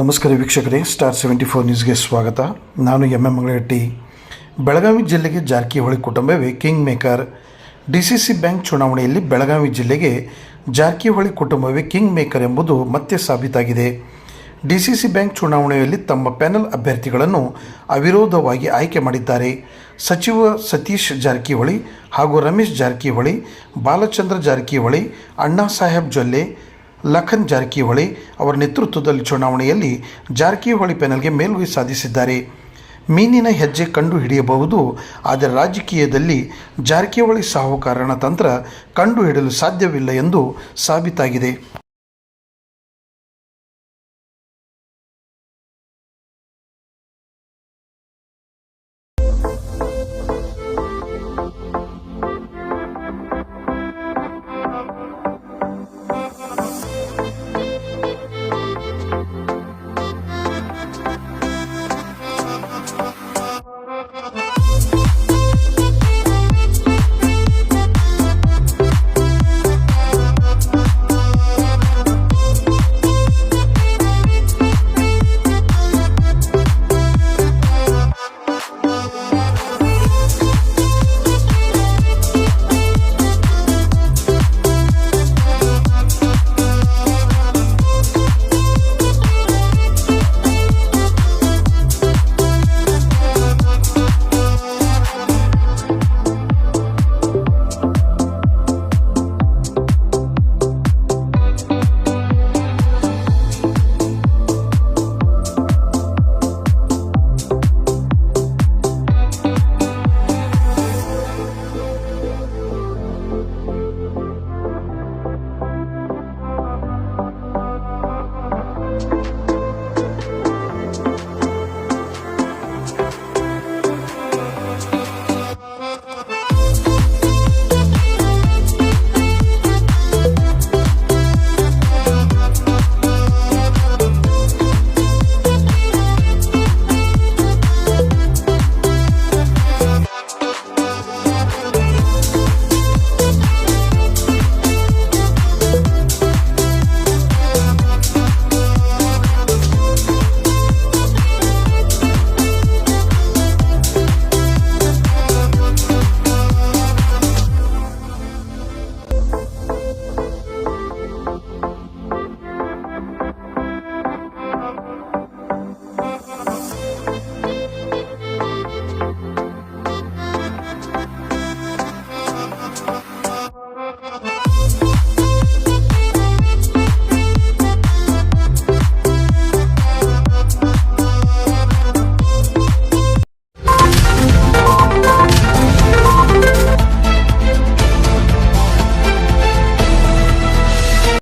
ನಮಸ್ಕಾರ ವೀಕ್ಷಕರೇ star seventy four ನ್ಯೂಸ್ಗೆ ಸ್ವಾಗತ. ನಾನು ಎಂ ಎಂ ಮಂಗಳಗಟ್ಟಿ ಬೆಳಗಾವಿ ಜಿಲ್ಲೆಗೆ Jarkiholi ಕುಟುಂಬವೇ king maker D C C bank ಚುನಾವಣೆಯಲ್ಲಿ ಬೆಳಗಾವಿ ಜಿಲ್ಲೆಗೆ ಜಾರಕಿಹೊಳಿ ಕುಟುಂಬವೇ ಕಿಂಗ್ ಮೇಕರ್ ಎಂಬುದು ಮತ್ತೆ ಸಾಬೀತಾಗಿದೆ. ಡಿ ಸಿ ಸಿ ಬ್ಯಾಂಕ್ ಚುನಾವಣೆಯಲ್ಲಿ ತಮ್ಮ ಪ್ಯಾನಲ್ ಅಭ್ಯರ್ಥಿಗಳನ್ನು ಅವಿರೋಧವಾಗಿ ಆಯ್ಕೆ ಮಾಡಿದ್ದಾರೆ. ಸಚಿವ ಸತೀಶ್ ಜಾರಕಿಹೊಳಿ ಹಾಗೂ ರಮೇಶ್ ಜಾರಕಿಹೊಳಿ, ಬಾಲಚಂದ್ರ ಜಾರಕಿಹೊಳಿ, ಅಣ್ಣಾ ಸಾಹೇಬ್ ಜೊಲ್ಲೆ ಲಖನ್ ಜಾರಕಿಹೊಳಿ ಅವರ ನೇತೃತ್ವದಲ್ಲಿ ಚುನಾವಣೆಯಲ್ಲಿ ಜಾರಕಿಹೊಳಿ ಪ್ಯಾನೆಲ್ಗೆ ಮೇಲುಗೈ ಸಾಧಿಸಿದ್ದಾರೆ. ಮೀನಿನ ಹೆಜ್ಜೆ ಕಂಡು ಹಿಡಿಯಬಹುದು ಆದರೆ ರಾಜಕೀಯದಲ್ಲಿ ಜಾರಕಿಹೊಳಿ ಸಾಹುಕಾರನ ತಂತ್ರ ಕಂಡುಹಿಡಿಯಲು ಸಾಧ್ಯವಿಲ್ಲ ಎಂದು ಸಾಬೀತಾಗಿದೆ.